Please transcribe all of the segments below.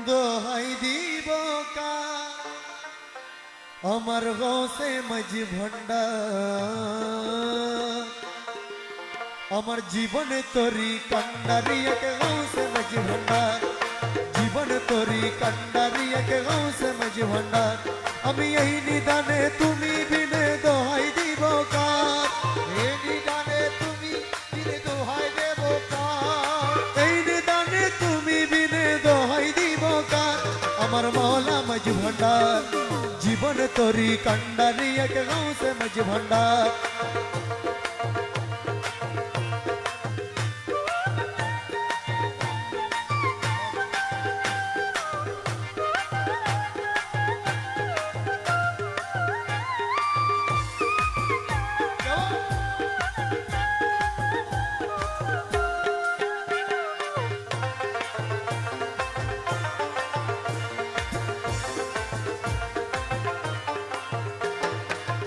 দোহাই দিব কা আমার গৌসে মাঝ ভণ্ডার আমার জীবনে তরি কান্ডারি এক গৌসে মাঝ ভণ্ডার জীবন তরি কান্ডারি এক গৌসে মাঝ ভণ্ডার আমি এই নিদানে তুমি বিনে দোহাই জীবন তরি কান্ডারি এক গৌসে মাঝ ভণ্ডার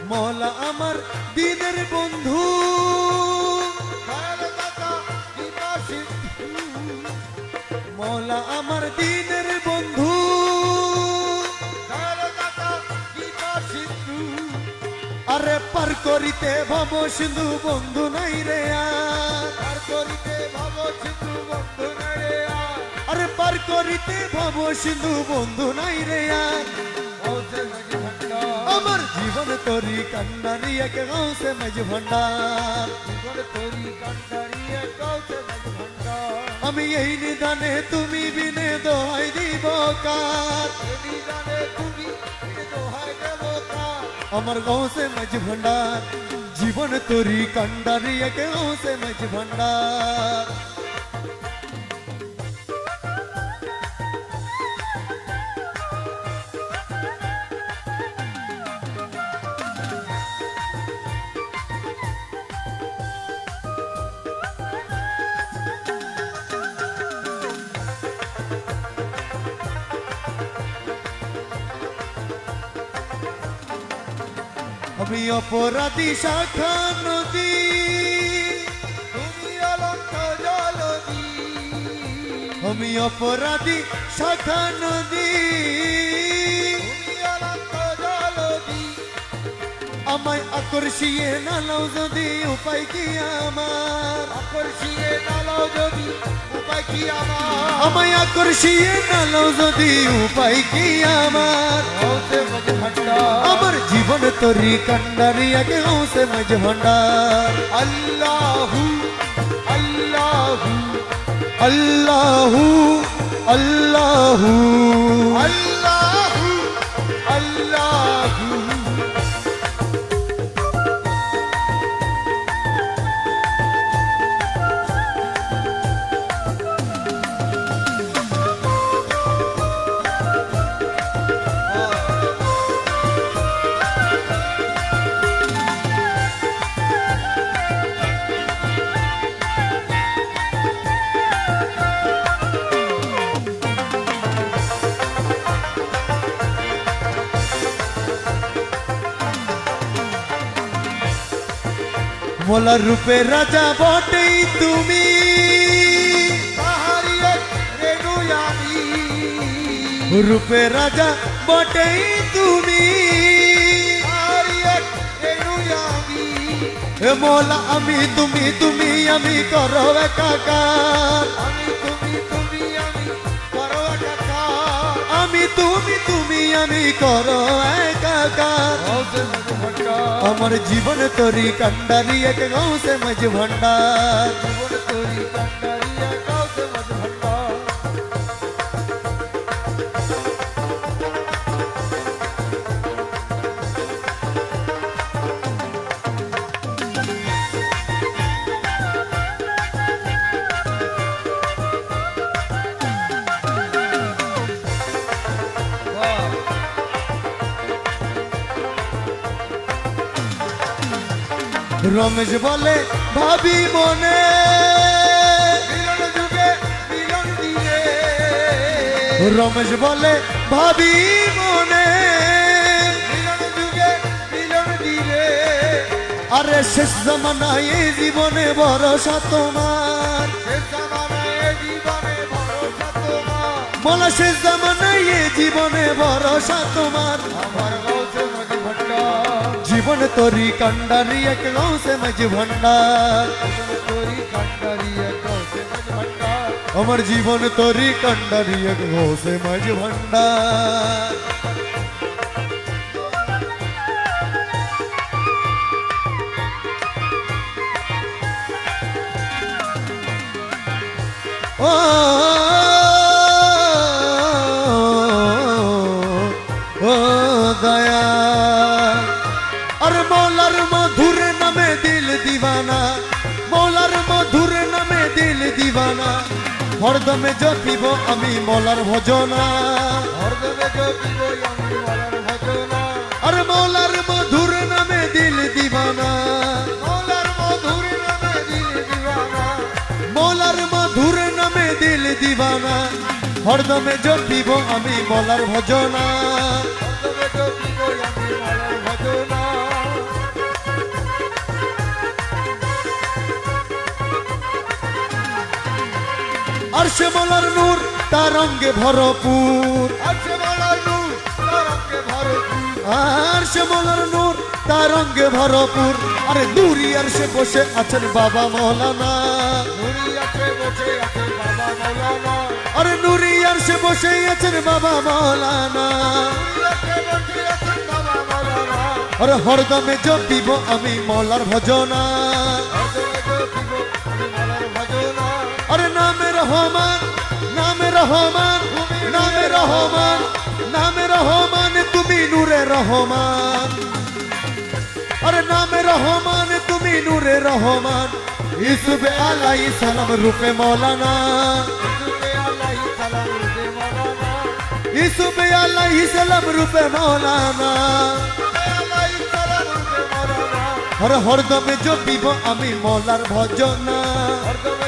মৌলা আমার দিনের বন্ধু। মৌলা আমার দিনের বন্ধু। আরে পার করিতে ভাব সিন্ধু বন্ধু নাই রে আর। করিতে ভাব সিন্ধু বন্ধু নাই রে আরে পার করিতে ভাব সিন্ধু বন্ধু নাই রে আর। আমার জীবন তরি কান্নারি এক গাঁসে মাঝ ভণ্ডার আমি এই নিদানে তুমি বিনে দোহাই দিব কার আমার গাঁসে মাঝ ভণ্ডার জীবন তরি কান্ডারি এক গাঁসে মাঝ ভণ্ডার আমি অপরাধী শাখা নদী। তুমি অলঙ্ক জলদি আমি অপরাধী শাখা নদী। আমায় আকর্ষিয়ে নালাও যদি উপায় কি আমার? আকর্ষিয়ে নালাও যদি উপায় কি আমার? আমায় আকর্ষিয়ে নালাও যদি উপায় কি আমার? আমার জীবন তরি কান্ডারি আগে হৌসে মাঝ ভান্ডার আল্লাহু আল্লাহু। আল্লাহু আল্লাহু। আল্লাহু মোলা রূপে রাজা বটেই তুমি। রূপে রাজা বটেই তুমি। মোলা আমি, তুমি তুমি, আমি করো একাকার। আমি, তুমি তুমি আমি, তুমি তুমি, আমি করো আমার জীবন তরি কান্ডারি এক গাঁসে মাঝ ভণ্ডার। জীবন তরি কান্ডারি রমেশ বলে, ভাবি মনে। রমেশ বলে, ভাবি মনে। আরে শেষ জমানায় এই জীবনে ভরসা তোমার। শেষ জমানায় এই জীবনে ভরসা তোমার। আমার মাঝি ভান্ডার জীবন তরি কান্ডারি এক গাউসে মাঝি ভান্ডার তোরি কান্ডারিয়া গাউসে মাঝি ভান্ডার আমার জীবন তরি কান্ডারি এক গাউসে মাঝি ভান্ডার হরদমে জপিব আমি মলার ভজনা। হরদমে জ্যোতিব আমি বলার ভজনা। আর মৌলার মধুর নামে দিল দিবানা। মৌলার মধুর নামে দিল দিওয়ানা মৌলার মধুর নামে দিল দিবানা। হরদমে জপিব আমি মলার ভজনা। আর সে মৌলার নূর তার রঙ্গে ভরপুর। আছে বলার নূর ভরপুর। আর সে মৌলার নূর তার রঙ্গে ভরপুর। আরে দূরি আর সে বসে আছেন বাবা মৌলানা। নুরি আছে বসে আছে বাবা মৌলানা। আরে নুরি আর সে বসে আছেন বাবা মৌলানা। আরে হরদমে জপিব আমি মৌলার ভজনা। রহমান, নামে রহমান নামে রহমান নামে রহমান, তুমি নূরে রহমান। আরে নামে রহমান, তুমি নূরে রহমান ইসুবে আলাই সালাম রূপে মৌলানা। ইসুবে আলাই সালাম রূপে মৌলানা। মৌলানা হরদমে জপিব আমি মৌলার ভজনা। হরদমে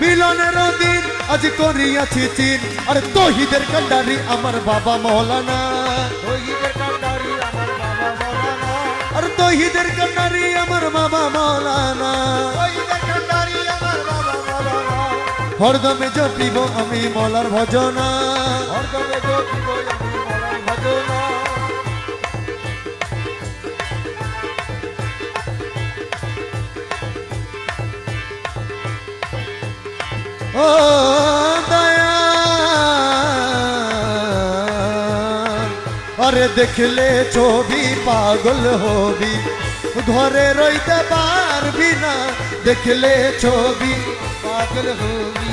মিলনের দিন আজ করিয়াছি চিন। আর তহিদের কান্ডারি আমার বাবা মহলানা শহীদের কান্ডারি আমার বাবা মৌলানা। আর তহিদের কান্ডারি আমার বাবা মহলানা হরদমে জপিব আমি মলার ভজনা। হরদমে জ্যোতিব ও দয়া। আরে দেখলে ছবি পাগল হবি। ঘরে রইতে পারবি না, দেখলে ছবি পাগল হবি।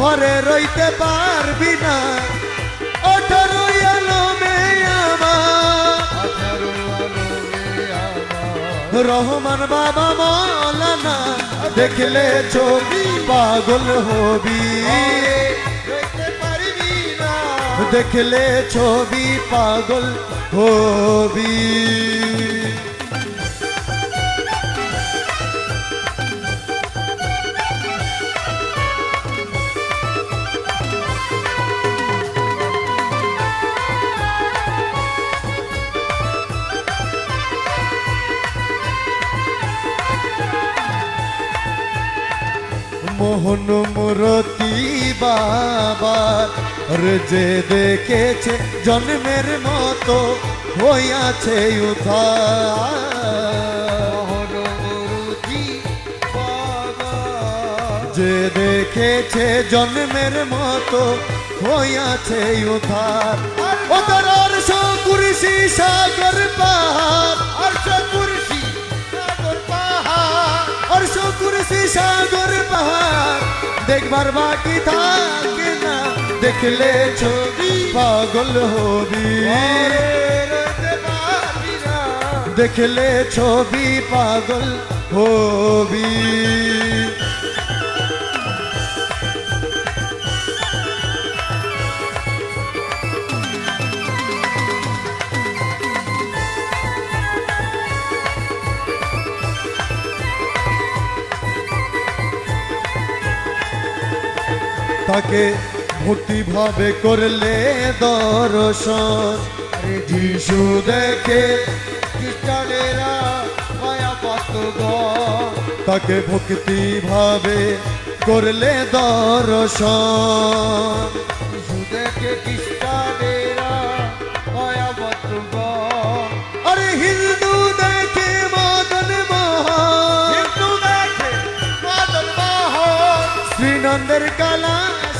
ঘরে রইতে পারবি না রহমান বাবা মৌলানা দেখলে ছবি পাগল হবি। দেখলে ছবি পাগল হবি। বাবার যে দেখেছে জন্মের মতো হইয়াছে যে দেখেছে জন্মের মতো হইয়াছে উদ্ধার। ও তার অর্শ কুরসি সাগর পাহাড়। দেখবার বাকি থাকে না। দেখলে ছবি পাগল হবি। দেখলে ছবি পাগল হবি। তাকে মূর্তি ভক্তিভাবে করলে দর্শন। যিশু দেখে খ্রিস্টানেরা তাকে ভক্তিভাবে করলে দর্শন। যিশু দেখে খ্রিস্টানেরা মায়া পাতগণ আরে হিন্দু দেখে মদন মোহন হিন্দু দেখে মাদন মোহন শ্রীনন্দের কালা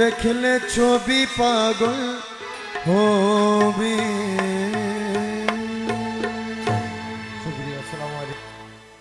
দেখলে ছবি পাগল হবি।